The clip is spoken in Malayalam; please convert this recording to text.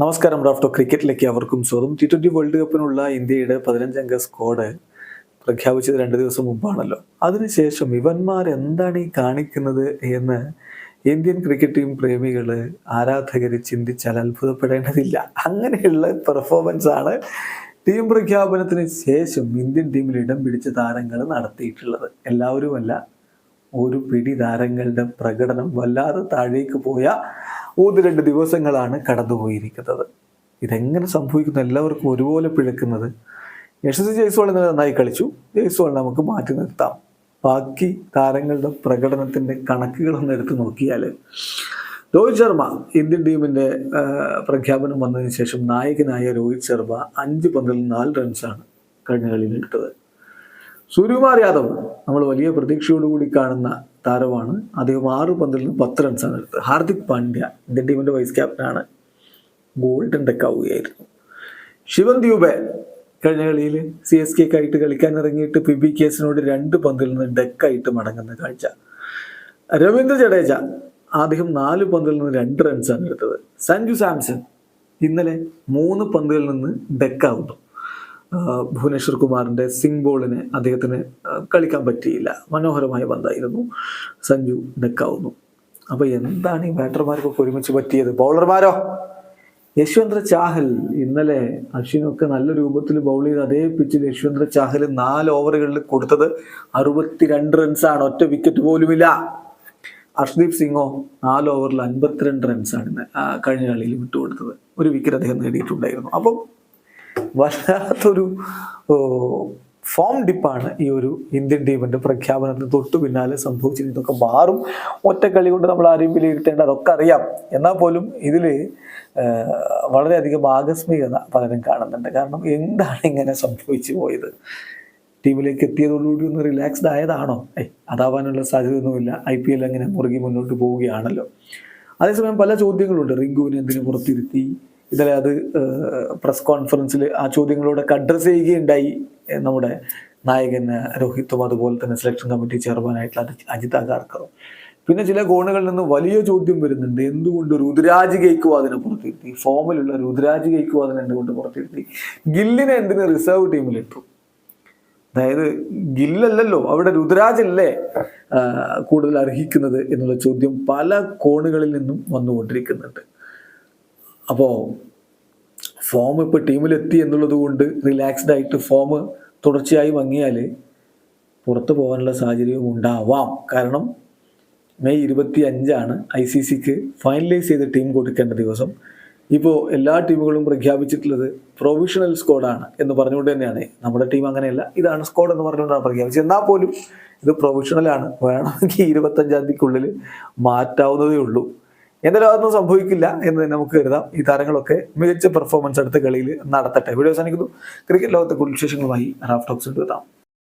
നമസ്കാരം റാഫ്റ്റോ ക്രിക്കറ്റിലേക്ക് അവർക്കും സ്വാഗതം. ടി ട്വന്റി വേൾഡ് കപ്പിനുള്ള ഇന്ത്യയുടെ പതിനഞ്ചംഗ സ്ക്വാഡ് പ്രഖ്യാപിച്ചത് രണ്ട് ദിവസം മുമ്പാണല്ലോ. അതിനുശേഷം ഇവന്മാർ എന്താണ് ഈ കാണിക്കുന്നത് എന്ന് ഇന്ത്യൻ ക്രിക്കറ്റ് ടീം പ്രേമികൾ ആരാധകർ ചിന്തിച്ചാൽ അത്ഭുതപ്പെടേണ്ടതില്ല. അങ്ങനെയുള്ള പെർഫോമൻസ് ആണ് ടീം പ്രഖ്യാപനത്തിന് ശേഷം ഇന്ത്യൻ ടീമിൽ ഇടം പിടിച്ച താരങ്ങൾ നടത്തിയിട്ടുള്ളത്. എല്ലാവരുമല്ല ഒരു പിടി താരങ്ങളുടെ പ്രകടനം വല്ലാതെ താഴേക്ക് പോയ ഒന്ന് രണ്ട് ദിവസങ്ങളാണ് കടന്നുപോയിരിക്കുന്നത്. ഇതെങ്ങനെ സംഭവിക്കുന്നു? എല്ലാവർക്കും ഒരുപോലെ പിഴക്കുന്നത്. യശസ് ജയ്സ്വാൾ ഇന്നലെ നന്നായി കളിച്ചു. ജയ്സ്വാൾ നമുക്ക് മാറ്റി നിർത്താം. ബാക്കി താരങ്ങളുടെ പ്രകടനത്തിന്റെ കണക്കുകളൊന്ന് എടുത്തു നോക്കിയാൽ രോഹിത് ശർമ്മ ഇന്ത്യൻ ടീമിന്റെ പ്രഖ്യാപനം വന്നതിന് ശേഷം നായകനായ രോഹിത് ശർമ്മ അഞ്ച് പന്തിൽ നാല് റൺസാണ് കഴിഞ്ഞ കളിയിൽ എടുത്തത് സൂര്യകുമാർ യാദവ് നമ്മൾ വലിയ പ്രതീക്ഷയോടുകൂടി കാണുന്ന താരമാണ്. അദ്ദേഹം ആറ് പന്തിൽ നിന്ന് പത്ത് റൺസാണ് എടുത്തത്. ഹാർദിക് പാണ്ഡ്യ ഇന്ത്യൻ ടീമിന്റെ വൈസ് ക്യാപ്റ്റനാണ് ഗോൾഡൻ ഡെക്ക് ആവുകയായിരുന്നു. ശിവൻ ദ്യൂബെ കഴിഞ്ഞ കളിയിൽ സി എസ് കെക്ക് ആയിട്ട് കളിക്കാൻ ഇറങ്ങിയിട്ട് പി ബി കേസിനോട് രണ്ട് പന്തിൽ നിന്ന് ഡെക്കായിട്ട് മടങ്ങുന്ന കാഴ്ച. രവീന്ദ്ര ജഡേജ ആദ്യം നാല് പന്തിൽ നിന്ന് രണ്ട് റൺസാണ് എടുത്തത്. സഞ്ജു സാംസൺ ഇന്നലെ മൂന്ന് പന്തുകളിൽ നിന്ന് ഡെക്കാവുന്നു ഭുവനേശ്വർ കുമാറിന്റെ സിംഗ് ബോളിന് അദ്ദേഹത്തിന് കളിക്കാൻ പറ്റിയില്ല. മനോഹരമായ പന്തായിരുന്നു. സഞ്ജു ഡെക്കാവുന്നു അപ്പോൾ എന്താണ് ഈ ബാറ്റർമാർക്കൊക്കെ ഒരുമിച്ച് പറ്റിയത്? ബൗളർമാരോ യശ്വന്ദ്ര ചാഹൽ. ഇന്നലെ അശ്വിനൊക്കെ നല്ല രൂപത്തിൽ ബൗൾ ചെയ്ത് അതേ പിച്ചിൽ യശ്വന്ദ്ര ചാഹൽ നാല് ഓവറുകളിൽ കൊടുത്തത് അറുപത്തിരണ്ട് റൺസാണ് ഒറ്റ വിക്കറ്റ് പോലുമില്ല. അർഷ്ദീപ് സിംഗോ നാല് ഓവറിൽ അൻപത്തിരണ്ട് റൺസാണ് കഴിഞ്ഞ കളിയിൽ വിട്ടുകൊടുത്തത്. ഒരു വിക്കറ്റ് അദ്ദേഹം നേടിയിട്ടുണ്ടായിരുന്നു. അപ്പം വല്ലാത്തൊരു ഫോം ഡിപ്പാണ് ഈ ഒരു ഇന്ത്യൻ ടീമിന്റെ പ്രഖ്യാപനത്തിന് തൊട്ടു പിന്നാലെ സംഭവിച്ചത് ഇതൊക്കെ മാറും. ഒറ്റ കളി കൊണ്ട് നമ്മൾ ആരെയും വിലയിരുത്തേണ്ട അതൊക്കെ അറിയാം. എന്നാൽ പോലും ഇതിൽ വളരെയധികം ആകസ്മികത പലരും കാണുന്നുണ്ട്. കാരണം എന്താണ് ഇങ്ങനെ സംഭവിച്ചു പോയത്? ടീമിലേക്ക് എത്തിയതോടുകൂടി ഒന്ന് റിലാക്സ്ഡ് ആയതാണോ? ഏയ് അതാവാനുള്ള സാധ്യതയൊന്നുമില്ല. ഐ പി എൽ അങ്ങനെ മുറുകി മുന്നോട്ട് പോവുകയാണല്ലോ. അതേസമയം പല ചോദ്യങ്ങളുണ്ട്. റിങ്കുവിനെ എന്തിനു പുറത്തിരുത്തി? ഇന്നലെ അത് പ്രസ് കോൺഫറൻസിൽ ആ ചോദ്യങ്ങളോടൊക്കെ അഡ്രസ്സ് ചെയ്യുകയുണ്ടായി. നമ്മുടെ നായകൻ രോഹിത്തും അതുപോലെ തന്നെ സെലക്ഷൻ കമ്മിറ്റി ചെയർമാനായിട്ടുള്ള അജി- അജിത് അഗാർക്കറും. പിന്നെ ചില കോണുകളിൽ നിന്ന് വലിയ ചോദ്യം വരുന്നുണ്ട്. എന്തുകൊണ്ട് രുദ്രാജ് ഗെയ്ക്വാദിനെ പുറത്തിരുത്തി? ഫോമിലുള്ള രുദ്രാജ് ഗെയ്ക്വാദിനെ എന്തുകൊണ്ട് പുറത്തിരുത്തി? ഗില്ലിനെ എന്തിന് റിസർവ് ടീമിലിട്ടു അതായത് ഗില്ലല്ലല്ലോ അവിടെ രുദ്രാജ് അല്ലേ കൂടുതൽ അർഹിക്കുന്നത് എന്നുള്ള ചോദ്യം പല കോണുകളിൽ നിന്നും വന്നുകൊണ്ടിരിക്കുന്നുണ്ട്. അപ്പോൾ ഫോം ഇപ്പോൾ ടീമിലെത്തി എന്നുള്ളത് കൊണ്ട് റിലാക്സ്ഡ് ആയിട്ട് ഫോം തുടർച്ചയായി വങ്ങിയാൽ പുറത്തു പോകാനുള്ള സാഹചര്യവും ഉണ്ടാവാം. കാരണം മെയ് ഇരുപത്തി അഞ്ചാണ് ഐ സി സിക്ക് ഫൈനലൈസ് ചെയ്ത ടീം കൊടുക്കേണ്ട ദിവസം. ഇപ്പോൾ എല്ലാ ടീമുകളും പ്രഖ്യാപിച്ചിട്ടുള്ളത് പ്രൊവിഷണൽ സ്ക്വാഡാണ് എന്ന് പറഞ്ഞുകൊണ്ട് തന്നെയാണ്. നമ്മുടെ ടീം അങ്ങനെയല്ല. ഇതാണ് സ്കോഡ് എന്ന് പറഞ്ഞുകൊണ്ടാണ് പ്രഖ്യാപിച്ചത്. എന്നാൽ പോലും ഇത് പ്രൊവിഷണലാണ് വേണമെങ്കിൽ ഇരുപത്തഞ്ചാം തീയതിക്കുള്ളിൽ മാറ്റാവുന്നതേ ഉള്ളൂ. എന്തായാലും അതൊന്നും സംഭവിക്കില്ല എന്ന് നമുക്ക് കരുതാം. ഈ താരങ്ങളൊക്കെ മികച്ച പെർഫോമൻസ് അടുത്ത കളിയിൽ നടത്തട്ടെ. വീഡിയോ അവസാനിക്കുന്നു. ക്രിക്കറ്റ് ലോകത്തെ കുടുംബ വിശേഷങ്ങളുമായി റാഫ് ടോക്സ് എത്താം